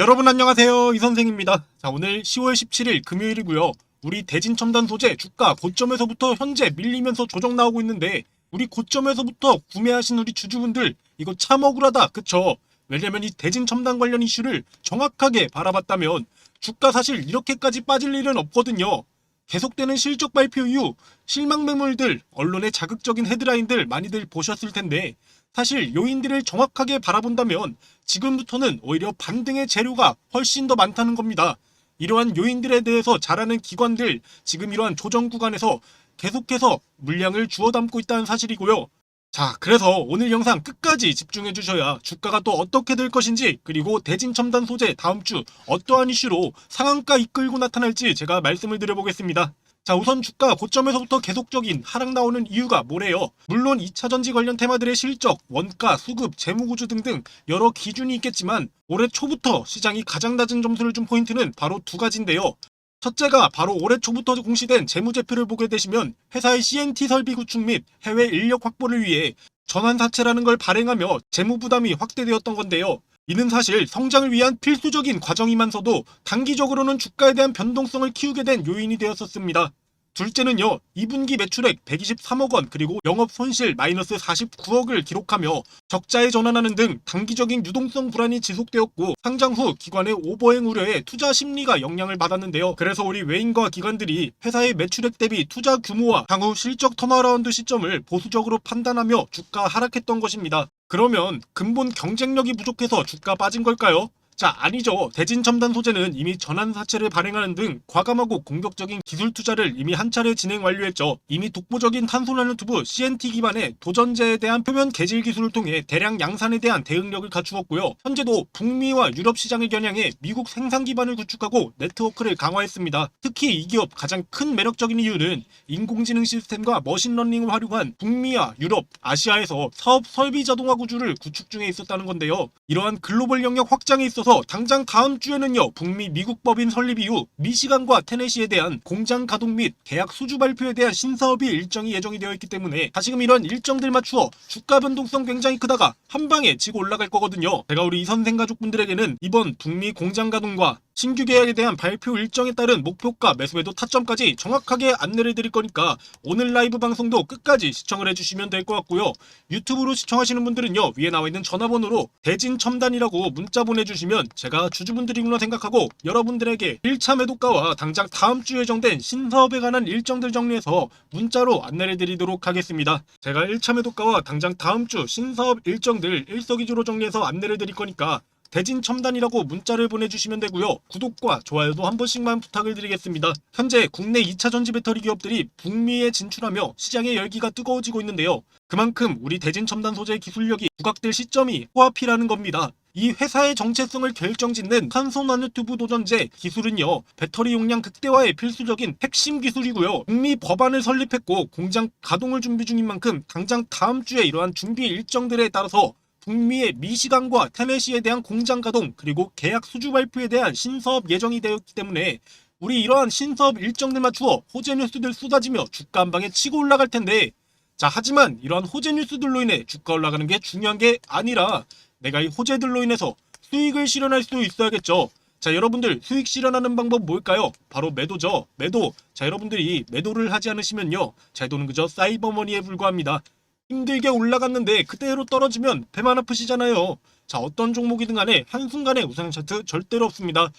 여러분 안녕하세요. 이 선생입니다. 자, 오늘 10월 17일 금요일이고요. 우리 대진 첨단 소재 주가 고점에서부터 현재 밀리면서 조정 나오고 있는데 우리 고점에서부터 구매하신 우리 주주분들 이거 참 억울하다. 그쵸? 왜냐면 이 대진 첨단 관련 이슈를 정확하게 바라봤다면 주가 사실 이렇게까지 빠질 일은 없거든요. 계속되는 실적 발표 이후 실망 매물들, 언론의 자극적인 헤드라인들 많이들 보셨을 텐데 사실 요인들을 정확하게 바라본다면 지금부터는 오히려 반등의 재료가 훨씬 더 많다는 겁니다. 이러한 요인들에 대해서 잘 아는 기관들 지금 이러한 조정 구간에서 계속해서 물량을 주워 담고 있다는 사실이고요. 자, 그래서 오늘 영상 끝까지 집중해 주셔야 주가가 또 어떻게 될 것인지 그리고 대진 첨단 소재 다음 주 어떠한 이슈로 상한가 이끌고 나타날지 제가 말씀을 드려보겠습니다. 자, 우선 주가 고점에서부터 계속적인 하락 나오는 이유가 뭐래요? 물론 2차 전지 관련 테마들의 실적, 원가, 수급, 재무구조 등등 여러 기준이 있겠지만 올해 초부터 시장이 가장 낮은 점수를 준 포인트는 바로 두 가지인데요. 첫째가 바로 올해 초부터 공시된 재무제표를 보게 되시면 회사의 CNT 설비 구축 및 해외 인력 확보를 위해 전환사채라는 걸 발행하며 재무 부담이 확대되었던 건데요. 이는 사실 성장을 위한 필수적인 과정이면서도 단기적으로는 주가에 대한 변동성을 키우게 된 요인이 되었었습니다. 둘째는요, 2분기 매출액 123억 원 그리고 영업 손실 마이너스 49억을 기록하며 적자에 전환하는 등 단기적인 유동성 불안이 지속되었고 상장 후 기관의 오버행 우려에 투자 심리가 영향을 받았는데요. 그래서 우리 외인과 기관들이 회사의 매출액 대비 투자 규모와 향후 실적 턴어라운드 시점을 보수적으로 판단하며 주가 하락했던 것입니다. 그러면 근본 경쟁력이 부족해서 주가 빠진 걸까요? 자, 아니죠. 대진 첨단 소재는 이미 전환 사채를 발행하는 등 과감하고 공격적인 기술 투자를 이미 한 차례 진행 완료했죠. 이미 독보적인 탄소나노 튜브 CNT 기반의 도전제에 대한 표면 개질 기술을 통해 대량 양산에 대한 대응력을 갖추었고요. 현재도 북미와 유럽 시장을 겨냥해 미국 생산 기반을 구축하고 네트워크를 강화했습니다. 특히 이 기업 가장 큰 매력적인 이유는 인공지능 시스템과 머신러닝을 활용한 북미와 유럽, 아시아에서 사업 설비 자동화 구조를 구축 중에 있었다는 건데요. 이러한 글로벌 영역 확장에 있어서 당장 다음 주에는요 북미 미국 법인 설립 이후 미시간과 테네시에 대한 공장 가동 및 계약 수주 발표에 대한 신사업이 일정이 예정이 되어 있기 때문에 다시금 이런 일정들 맞추어 주가 변동성 굉장히 크다가 한 방에 치고 올라갈 거거든요. 제가 우리 이 선생 가족분들에게는 이번 북미 공장 가동과 신규 계약에 대한 발표 일정에 따른 목표가 매수매도 타점까지 정확하게 안내를 드릴 거니까 오늘 라이브 방송도 끝까지 시청을 해주시면 될 것 같고요. 유튜브로 시청하시는 분들은요 위에 나와 있는 전화번호로 대진 첨단이라고 문자 보내주시면 제가 주주분들이구나 생각하고 여러분들에게 1차 매도가와 당장 다음 주 예정된 신사업에 관한 일정들 정리해서 문자로 안내를 드리도록 하겠습니다. 제가 1차 매도가와 당장 다음 주 신사업 일정들 일석이조로 정리해서 안내를 드릴 거니까 대진 첨단이라고 문자를 보내주시면 되고요. 구독과 좋아요도 한 번씩만 부탁을 드리겠습니다. 현재 국내 2차 전지 배터리 기업들이 북미에 진출하며 시장의 열기가 뜨거워지고 있는데요. 그만큼 우리 대진 첨단 소재 기술력이 부각될 시점이 코앞이라는 겁니다. 이 회사의 정체성을 결정짓는 탄소 나노튜브 도전제 기술은요 배터리 용량 극대화의 필수적인 핵심 기술이고요 북미 법안을 설립했고 공장 가동을 준비 중인 만큼 당장 다음 주에 이러한 준비 일정들에 따라서 북미의 미시간과 테네시에 대한 공장 가동 그리고 계약 수주 발표에 대한 신사업 예정이 되었기 때문에 우리 이러한 신사업 일정들 맞추어 호재 뉴스들 쏟아지며 주가 한 방에 치고 올라갈 텐데 자 하지만 이러한 호재 뉴스들로 인해 주가 올라가는 게 중요한 게 아니라 내가 이 호재들로 인해서 수익을 실현할 수 있어야겠죠. 자 여러분들 수익 실현하는 방법 뭘까요? 바로 매도죠. 매도. 자 여러분들이 매도를 하지 않으시면요. 제도는 그저 사이버머니에 불과합니다. 힘들게 올라갔는데 그대로 떨어지면 배만 아프시잖아요. 자 어떤 종목이든 간에 한순간에 우상 차트 절대로 없습니다.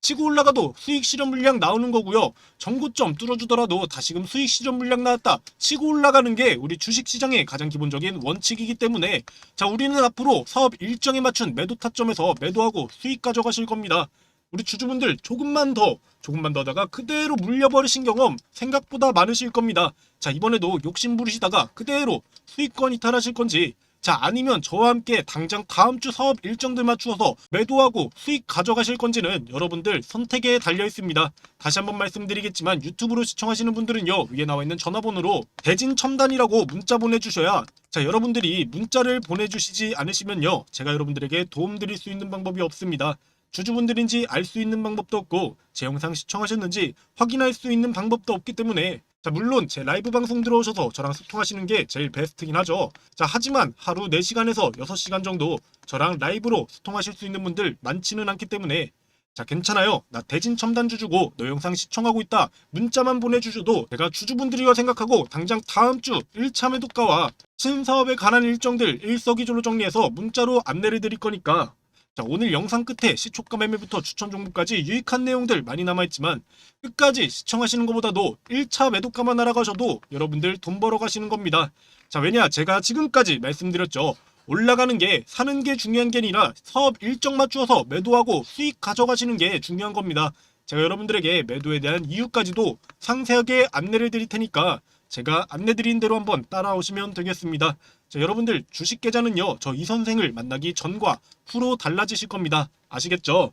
치고 올라가도 수익 실현 물량 나오는 거고요. 정고점 뚫어주더라도 다시금 수익 실현 물량 나왔다. 치고 올라가는 게 우리 주식 시장의 가장 기본적인 원칙이기 때문에 자 우리는 앞으로 사업 일정에 맞춘 매도 타점에서 매도하고 수익 가져가실 겁니다. 우리 주주분들 조금만 더 조금만 더 하다가 그대로 물려버리신 경험 생각보다 많으실 겁니다. 자 이번에도 욕심 부리시다가 그대로 수익권 이탈하실 건지 자 아니면 저와 함께 당장 다음 주 사업 일정들 맞추어서 매도하고 수익 가져가실 건지는 여러분들 선택에 달려 있습니다. 다시 한번 말씀드리겠지만 유튜브로 시청하시는 분들은요 위에 나와 있는 전화번호로 대진 첨단이라고 문자 보내주셔야 자 여러분들이 문자를 보내주시지 않으시면요 제가 여러분들에게 도움 드릴 수 있는 방법이 없습니다. 주주분들인지 알 수 있는 방법도 없고 제 영상 시청하셨는지 확인할 수 있는 방법도 없기 때문에 자, 물론 제 라이브 방송 들어오셔서 저랑 소통하시는 게 제일 베스트긴 하죠. 자, 하지만 하루 4시간에서 6시간 정도 저랑 라이브로 소통하실 수 있는 분들 많지는 않기 때문에 자, 괜찮아요. 나 대진 첨단 주주고 너 영상 시청하고 있다. 문자만 보내주셔도 제가 주주분들이라 생각하고 당장 다음 주 1차 매도가와 신사업에 관한 일정들 일석이조로 정리해서 문자로 안내를 드릴 거니까 자, 오늘 영상 끝에 시초가 매매부터 추천 종목까지 유익한 내용들 많이 남아있지만 끝까지 시청하시는 것보다도 1차 매도가만 알아가셔도 여러분들 돈 벌어 가시는 겁니다. 자, 왜냐? 제가 지금까지 말씀드렸죠. 올라가는 게 사는 게 중요한 게 아니라 사업 일정 맞추어서 매도하고 수익 가져가시는 게 중요한 겁니다. 제가 여러분들에게 매도에 대한 이유까지도 상세하게 안내를 드릴 테니까 제가 안내 드린 대로 한번 따라오시면 되겠습니다. 자, 여러분들 주식 계좌는요. 저 이 선생을 만나기 전과 후로 달라지실 겁니다. 아시겠죠?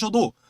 셔도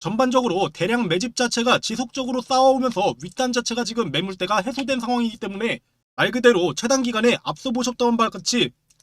전반적으로 대량 매집 자체가 지속적으로 쌓아오면서 윗단 자체가 지금 매물대가 해소된 상황이기 때문에 말 그대로 최단 기간에 앞서 보셨던 바와 같이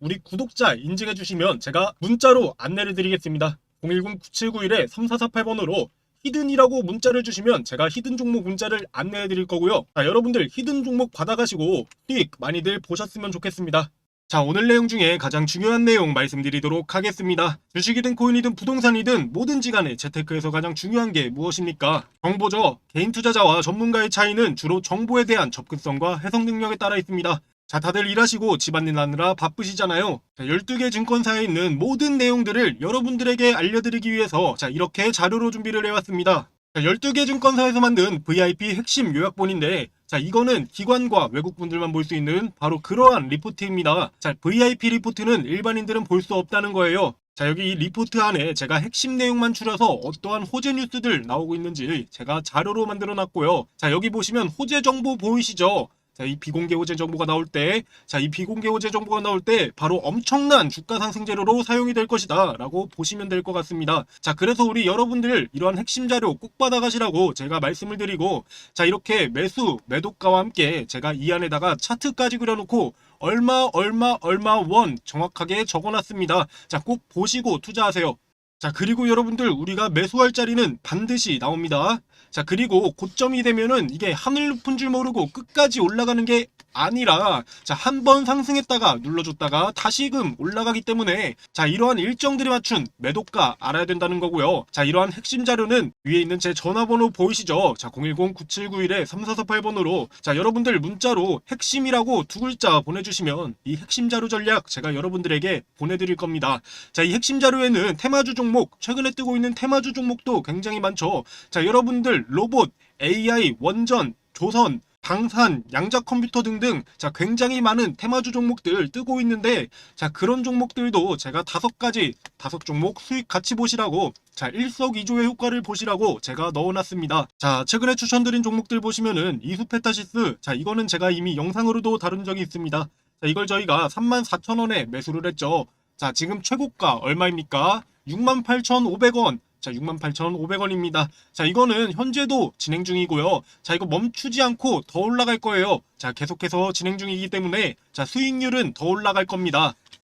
우리 구독자 인증해 주시면 제가 문자로 안내를 드리겠습니다. 010-9791-3448번으로 히든이라고 문자를 주시면 제가 히든 종목 문자를 안내해 드릴 거고요. 자, 여러분들 히든 종목 받아가시고 수익 많이들 보셨으면 좋겠습니다. 자, 오늘 내용 중에 가장 중요한 내용 말씀드리도록 하겠습니다. 주식이든 코인이든 부동산이든 뭐든지 간에 재테크에서 가장 중요한 게 무엇입니까? 정보죠. 개인 투자자와 전문가의 차이는 주로 정보에 대한 접근성과 해석 능력에 따라 있습니다. 자, 다들 일하시고 집안일 하느라 바쁘시잖아요. 자, 12개 증권사에 있는 모든 내용들을 여러분들에게 알려드리기 위해서 자, 이렇게 자료로 준비를 해왔습니다. 자, 12개 증권사에서 만든 VIP 핵심 요약본인데 자, 이거는 기관과 외국분들만 볼 수 있는 바로 그러한 리포트입니다. 자, VIP 리포트는 일반인들은 볼 수 없다는 거예요. 자, 여기 이 리포트 안에 제가 핵심 내용만 추려서 어떠한 호재 뉴스들 나오고 있는지 제가 자료로 만들어 놨고요. 자, 여기 보시면 호재 정보 보이시죠? 자, 이 비공개 호재 정보가 나올 때, 자, 이 비공개 호재 정보가 나올 때 바로 엄청난 주가 상승 재료로 사용이 될 것이다 라고 보시면 될 것 같습니다. 자, 그래서 우리 여러분들 이러한 핵심 자료 꼭 받아가시라고 제가 말씀을 드리고, 자, 이렇게 매수, 매도가와 함께 제가 이 안에다가 차트까지 그려놓고 얼마, 얼마, 얼마 원 정확하게 적어놨습니다. 자, 꼭 보시고 투자하세요. 자, 그리고 여러분들 우리가 매수할 자리는 반드시 나옵니다. 자, 그리고 고점이 되면은 이게 하늘 높은 줄 모르고 끝까지 올라가는 게 아니라 자, 한 번 상승했다가 눌러줬다가 다시금 올라가기 때문에 자, 이러한 일정들에 맞춘 매도가 알아야 된다는 거고요. 자, 이러한 핵심 자료는 위에 있는 제 전화번호 보이시죠? 자, 010-9791-3448번으로 자, 여러분들 문자로 핵심이라고 두 글자 보내주시면 이 핵심 자료 전략 제가 여러분들에게 보내드릴 겁니다. 자, 이 핵심 자료에는 테마주 종목, 최근에 뜨고 있는 테마주 종목도 굉장히 많죠. 자, 여러분들 로봇, AI, 원전, 조선, 방산, 양자 컴퓨터 등등 자 굉장히 많은 테마주 종목들 뜨고 있는데 자 그런 종목들도 제가 다섯 가지 다섯 종목 수익 같이 보시라고 자 일석이조의 효과를 보시라고 제가 넣어놨습니다. 자 최근에 추천드린 종목들 보시면은 이수페타시스 자 이거는 제가 이미 영상으로도 다룬 적이 있습니다. 자 이걸 저희가 34,000원에 매수를 했죠. 자 지금 최고가 얼마입니까? 68,500원. 자, 68,500원입니다. 자, 이거는 현재도 진행 중이고요. 자, 이거 멈추지 않고 더 올라갈 거예요. 자, 계속해서 진행 중이기 때문에 자, 수익률은 더 올라갈 겁니다.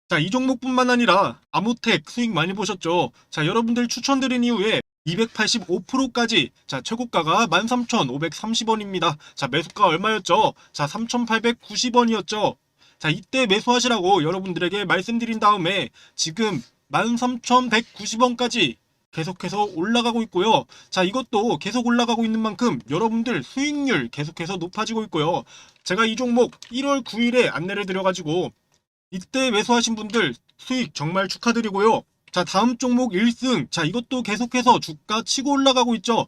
자, 이 종목뿐만 아니라 아무텍 수익 많이 보셨죠? 자, 여러분들 추천드린 이후에 285%까지 자 최고가가 13,530원입니다. 자 매수가 얼마였죠? 자 3,890원이었죠. 자 이때 매수하시라고 여러분들에게 말씀드린 다음에 지금 13,190원까지 계속해서 올라가고 있고요. 자, 이것도 계속 올라가고 있는 만큼 여러분들 수익률 계속해서 높아지고 있고요. 제가 이 종목 1월 9일에 안내를 드려가지고 이때 매수하신 분들 수익 정말 축하드리고요. 자, 다음 종목 1승. 자, 이것도 계속해서 주가 치고 올라가고 있죠.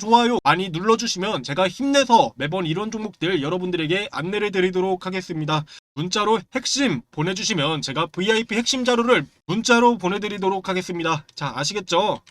좋아요 많이 눌러주시면 제가 힘내서 매번 이런 종목들 여러분들에게 안내를 드리도록 하겠습니다. 문자로 핵심 보내주시면 제가 VIP 핵심 자료를 문자로 보내드리도록 하겠습니다. 자, 아시겠죠?